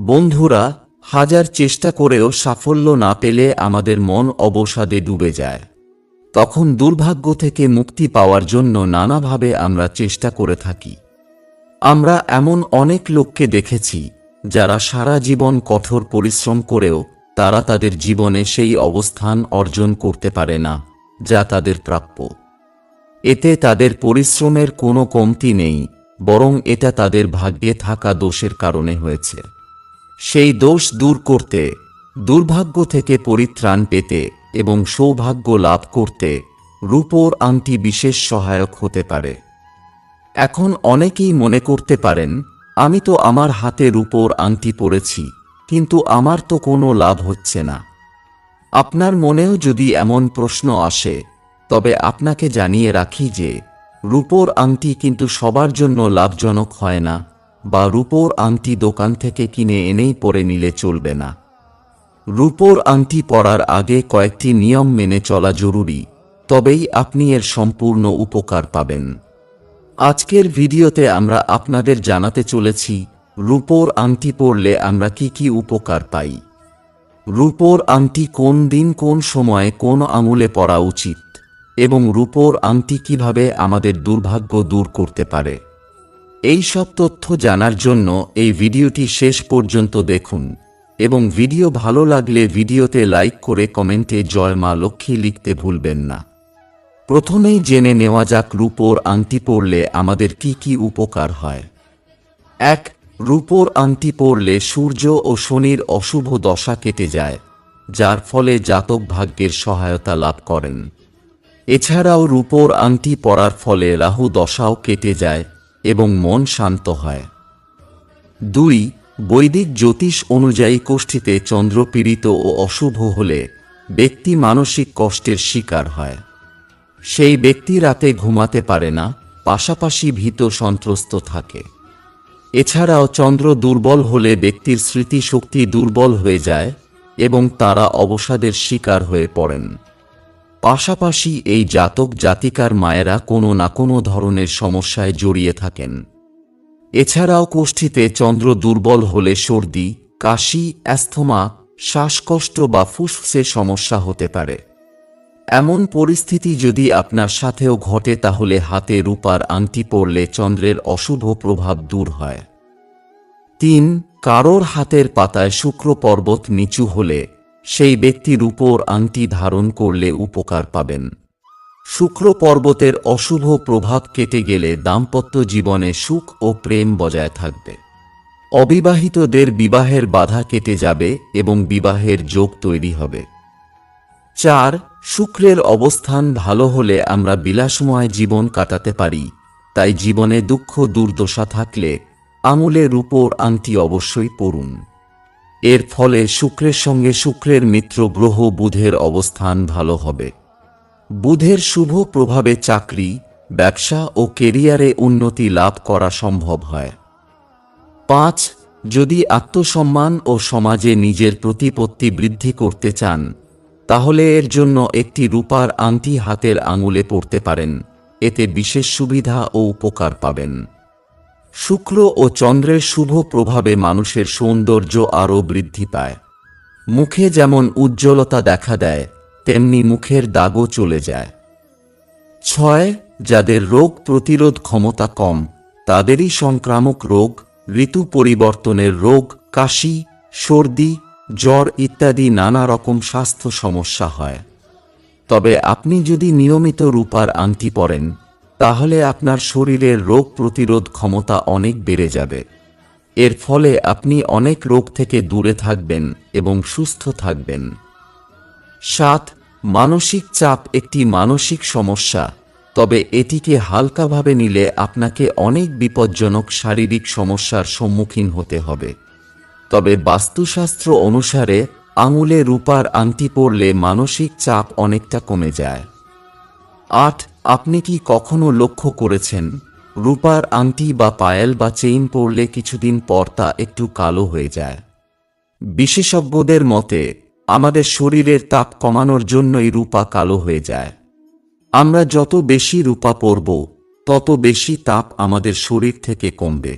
বন্ধুরা, হাজার চেষ্টা করেও সাফল্য না পেলে আমাদের মন অবসাদে ডুবে যায়। তখন দুর্ভাগ্য থেকে মুক্তি পাওয়ার জন্য নানাভাবে আমরা চেষ্টা করে থাকি। আমরা এমন অনেক লোককে দেখেছি, যারা সারা জীবন কঠোর পরিশ্রম করেও তারা তাদের জীবনে সেই অবস্থান অর্জন করতে পারে না, যা তাদের প্রাপ্য। এতে তাদের পরিশ্রমের কোনো কমতি নেই, বরং এটা তাদের ভাগ্যে থাকা দোষের কারণে হয়েছে। সেই দোষ দূর করতে, দুর্ভাগ্য থেকে পরিত্রাণ পেতে এবং সৌভাগ্য লাভ করতে রূপোর আংটি বিশেষ সহায়ক হতে পারে। এখন অনেকেই মনে করতে পারেন, আমি তো আমার হাতে রূপোর আংটি পরেছি, কিন্তু আমার তো কোনো লাভ হচ্ছে না। আপনার মনেও যদি এমন প্রশ্ন আসে, তবে আপনাকে জানিয়ে রাখি যে, রূপোর আংটি কিন্তু সবার জন্য লাভজনক হয় না। বা রূপোর আংটি দোকান থেকে কিনে এনেই পরে নিলে চলবে না। রূপোর আংটি পরার আগে কয়েকটি নিয়ম মেনে চলা জরুরি, তবেই আপনি এর সম্পূর্ণ উপকার পাবেন। আজকের ভিডিওতে আমরা আপনাদের জানাতে চলেছি, রূপোর আংটি পরলে আমরা কি কি উপকার পাই? রূপোর আংটি কোন দিন কোন সময়ে কোন আঙুলে পরা উচিত? এবং রূপোর আংটি কীভাবে আমাদের দুর্ভাগ্য দূর করতে পারে? এই সব তথ্য জানার জন্য এই ভিডিওটি শেষ পর্যন্ত দেখুন এবং ভিডিও ভালো লাগলে ভিডিওতে লাইক করে কমেন্টে জয় মা লক্ষ্মী লিখতে ভুলবেন না। প্রথমেই জেনে নেওয়া যাক রূপোর আংটি পরলে আমাদের কি কি উপকার হয়। এক, রূপোর আংটি পরলে সূর্য ও শনির অশুভ দশা কেটে যায়, যার ফলে জাতক ভাগ্যের সহায়তা লাভ করেন। এছাড়াও রূপোর আংটি পরার ফলে রাহু দশাও কেটে যায় এবং মন শান্ত হয়। দুই, বৈদিক জ্যোতিষ অনুযায়ী কোষ্ঠীতে চন্দ্র পীড়িত ও অশুভ হলে ব্যক্তি মানসিক কষ্টের শিকার হয়। সেই ব্যক্তি রাতে ঘুমাতে পারে না, পাশাপাশি ভীত সন্ত্রস্ত থাকে। এছাড়াও চন্দ্র দুর্বল হলে ব্যক্তির স্মৃতিশক্তি দুর্বল হয়ে যায় এবং তারা অবসাদের শিকার হয়ে পড়েন। পাশাপাশি এই জাতক জাতিকার মায়েরা কোনো না কোনো ধরনের সমস্যায় জড়িয়ে থাকেন। এছাড়াও কোষ্ঠীতে চন্দ্র দুর্বল হলে সর্দি, কাশি, অ্যাস্থমা, শ্বাসকষ্ট বা ফুসফুসে সমস্যা হতে পারে। এমন পরিস্থিতি যদি আপনার সাথেও ঘটে তাহলে হাতে রূপার আংটি পরলে চন্দ্রের অশুভ প্রভাব দূর হয়। তিন, কারোর হাতের পাতায় শুক্র পর্বত নিচু হলে সেই ব্যক্তি রূপোর আংটি ধারণ করলে উপকার পাবেন। শুক্র পর্বতের অশুভ প্রভাব কেটে গেলে দাম্পত্য জীবনে সুখ ও প্রেম বজায় থাকবে। অবিবাহিতদের বিবাহের বাধা কেটে যাবে এবং বিবাহের যোগ তৈরি হবে। চার, শুক্রের অবস্থান ভালো হলে আমরা বিলাসময় জীবন কাটাতে পারি, তাই জীবনে দুঃখ দুর্দশা থাকলে আঙুলে রূপোর আংটি অবশ্যই পড়ুন। এর ফলে শুক্রের সঙ্গে শুক্রের মিত্র গ্রহ বুধের অবস্থান ভালো হবে। বুধের শুভ প্রভাবে চাকরি, ব্যবসা ও কেরিয়ারে উন্নতি লাভ করা সম্ভব হয়। পাঁচ, যদি আত্মসম্মান ও সমাজে নিজের প্রতিপত্তি বৃদ্ধি করতে চান, তাহলে এর জন্য একটি রূপার আংটি হাতের আঙুলে পড়তে পারেন। এতে বিশেষ সুবিধা ও উপকার পাবেন। শুক্র ও চন্দ্রের শুভ প্রভাবে মানুষের সৌন্দর্য আরও বৃদ্ধি পায়। মুখে যেমন উজ্জ্বলতা দেখা দেয়, তেমনি মুখের দাগও চলে যায়। ছয়, যাদের রোগ প্রতিরোধ ক্ষমতা কম, তাদেরই সংক্রামক রোগ, ঋতু পরিবর্তনের রোগ, কাশি, সর্দি, জ্বর ইত্যাদি নানা রকম স্বাস্থ্য সমস্যা হয়। তবে আপনি যদি নিয়মিত রূপার আংটি পরেন তাহলে আপনার শরীরের রোগ প্রতিরোধ ক্ষমতা অনেক বেড়ে যাবে। এর ফলে আপনি অনেক রোগ থেকে দূরে থাকবেন এবং সুস্থ থাকবেন। সাত, মানসিক চাপ একটি মানসিক সমস্যা, তবে এটিকে হালকাভাবে নিলে আপনাকে অনেক বিপজ্জনক শারীরিক সমস্যার সম্মুখীন হতে হবে। তবে বাস্তুশাস্ত্র অনুসারে আঙুলে রূপার আংটি পরলে মানসিক চাপ অনেকটা কমে যায়। আট, আপনি কি কখনো লক্ষ্য করেছেন, রূপার আংটি বা পায়েল বা চেইন পরলে কিছুদিন পর তা একটু কালো হয়ে যায়? বিশেষজ্ঞদের মতে, আমাদের শরীরের তাপ কমানোর জন্যই রূপা কালো হয়ে যায়। আমরা যত বেশি রূপা পরব, তত বেশি তাপ আমাদের শরীর থেকে কমবে।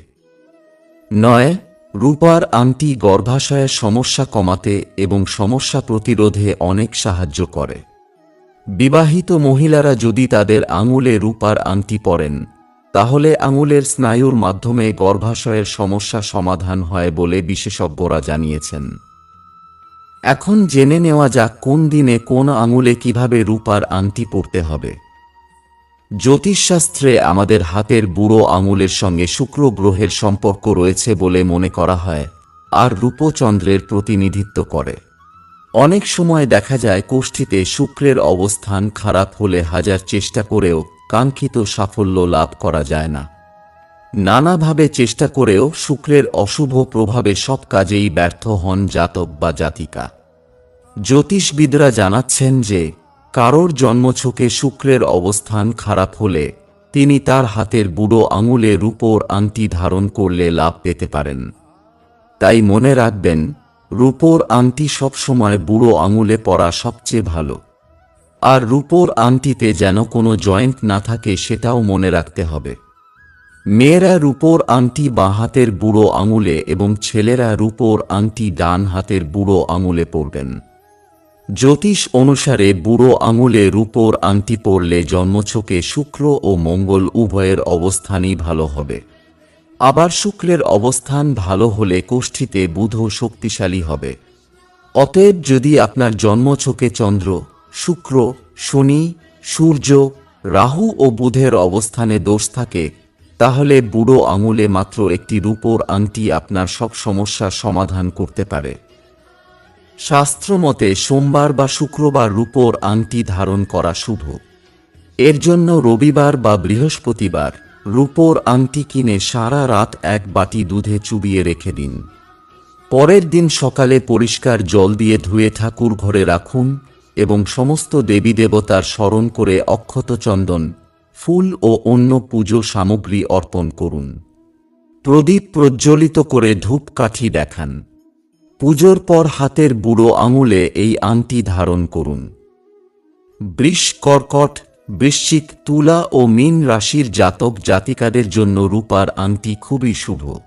নয়, রূপার আংটি গর্ভাশয়ের সমস্যা কমাতে এবং সমস্যা প্রতিরোধে অনেক সাহায্য করে। বিবাহিত মহিলারা যদি তাদের আঙুলে রূপার আংটি পরেন, তাহলে আঙুলের স্নায়ুর মাধ্যমে গর্ভাশয়ের সমস্যা সমাধান হয় বলে বিশেষজ্ঞরা জানিয়েছেন। এখন জেনে নেওয়া যাক কোন দিনে কোন আঙুলে কীভাবে রূপার আংটি পরতে হবে। জ্যোতিষশাস্ত্রে আমাদের হাতের বুড়ো আঙুলের সঙ্গে শুক্র গ্রহের সম্পর্ক রয়েছে বলে মনে করা হয়, আর রূপচন্দ্রের প্রতিনিধিত্ব করে। অনেক সময় দেখা যায় কোষ্ঠীতে শুক্রের অবস্থান খারাপ হলে হাজার চেষ্টা করেও কাঙ্ক্ষিত সাফল্য লাভ করা যায় না। নানাভাবে চেষ্টা করেও শুক্রের অশুভ প্রভাবে সব কাজেই ব্যর্থ হন জাতক বা জাতিকা। জ্যোতিষবিদরা জানাচ্ছেন যে, কারোর জন্মছকে শুক্রের অবস্থান খারাপ হলে তিনি তার হাতের বুড়ো আঙুলে রূপোর আংটি ধারণ করলে লাভ পেতে পারেন। তাই মনে রাখবেন রূপোর আংটি সবসময় বুড়ো আঙুলে পরা সবচেয়ে ভালো। আর রূপোর আংটিতে যেন কোনো জয়েন্ট না থাকে সেটাও মনে রাখতে হবে। মেয়েরা রূপোর আংটি বাঁ হাতের বুড়ো আঙুলে এবং ছেলেরা রূপোর আংটি ডান হাতের বুড়ো আঙুলে পরবেন। জ্যোতিষ অনুসারে বুড়ো আঙুলে রূপোর আংটি পরলে জন্মছকে শুক্র ও মঙ্গল উভয়ের অবস্থানই ভালো হবে। আবার শুক্রের অবস্থান ভালো হলে কোষ্ঠীতে বুধ শক্তিশালী হবে। অতএব যদি আপনার জন্মছকে চন্দ্র, শুক্র, শনি, সূর্য, রাহু ও বুধের অবস্থানে দোষ থাকে, তাহলে বুড়ো আঙুলে মাত্র একটি রূপোর আংটি আপনার সব সমস্যার সমাধান করতে পারে। শাস্ত্রমতে সোমবার বা শুক্রবার রূপোর আংটি ধারণ করা শুভ। এর জন্য রবিবার বা বৃহস্পতিবার রূপোর আংটি কিনে সারা রাত এক বাটি দুধে চুবিয়ে রেখে দিন। পরের দিন সকালে পরিষ্কার জল দিয়ে ধুয়ে ঠাকুর ঘরে রাখুন এবং সমস্ত দেবী দেবতার স্মরণ করে অক্ষত চন্দন, ফুল ও অন্য পুজো সামগ্রী অর্পণ করুন। প্রদীপ প্রজ্বলিত করে ধূপকাঠি দেখান। পুজোর পর হাতের বুড়ো আঙুলে এই আংটি ধারণ করুন। বৃষ কর্কট বৃশ্চিক তুলা ও মীন রাশির জাতক জাতিকাদের জন্য রূপার আংটি খুবই শুভ।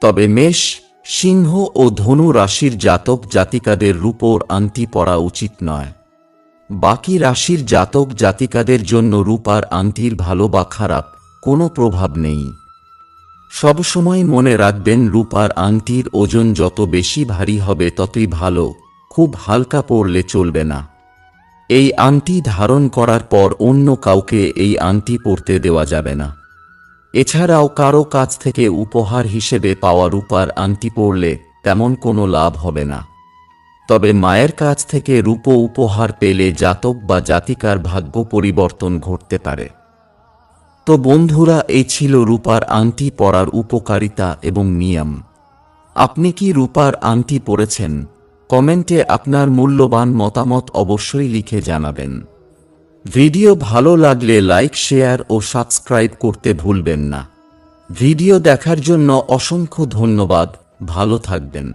তবে মেষ, সিংহ ও ধনু রাশির জাতক জাতিকাদের রূপোর আংটি পরা উচিত নয়। বাকি রাশির জাতক জাতিকাদের জন্য রূপার আংটির ভালো বা খারাপ কোনো প্রভাব নেই। সবসময় মনে রাখবেন রূপার আংটির ওজন যত বেশি ভারী হবে ততই ভালো, খুব হালকা পড়লে চলবে না। এই আংটি ধারণ করার পর অন্য কাউকে এই আংটি পরতে দেওয়া যাবে না। এছাড়াও কারও কাছ থেকে উপহার হিসেবে পাওয়া রূপার আংটি পরলে তেমন কোনো লাভ হবে না। তবে মায়ের কাছ থেকে রূপ উপহার পেলে জাতক বা জাতিকার ভাগ্য পরিবর্তন ঘটতে পারে। তো বন্ধুরা, এই ছিল রূপার আংটি পরার উপকারিতা এবং নিয়ম। আপনি কি রূপার আংটি পরেছেন? কমেন্টে আপনার মূল্যবান মতামত অবশ্যই লিখে জানাবেন। ভিডিও ভালো লাগলে লাইক, শেয়ার ও সাবস্ক্রাইব করতে ভুলবেন না। ভিডিও দেখার জন্য অসংখ্য ধন্যবাদ। ভালো থাকবেন।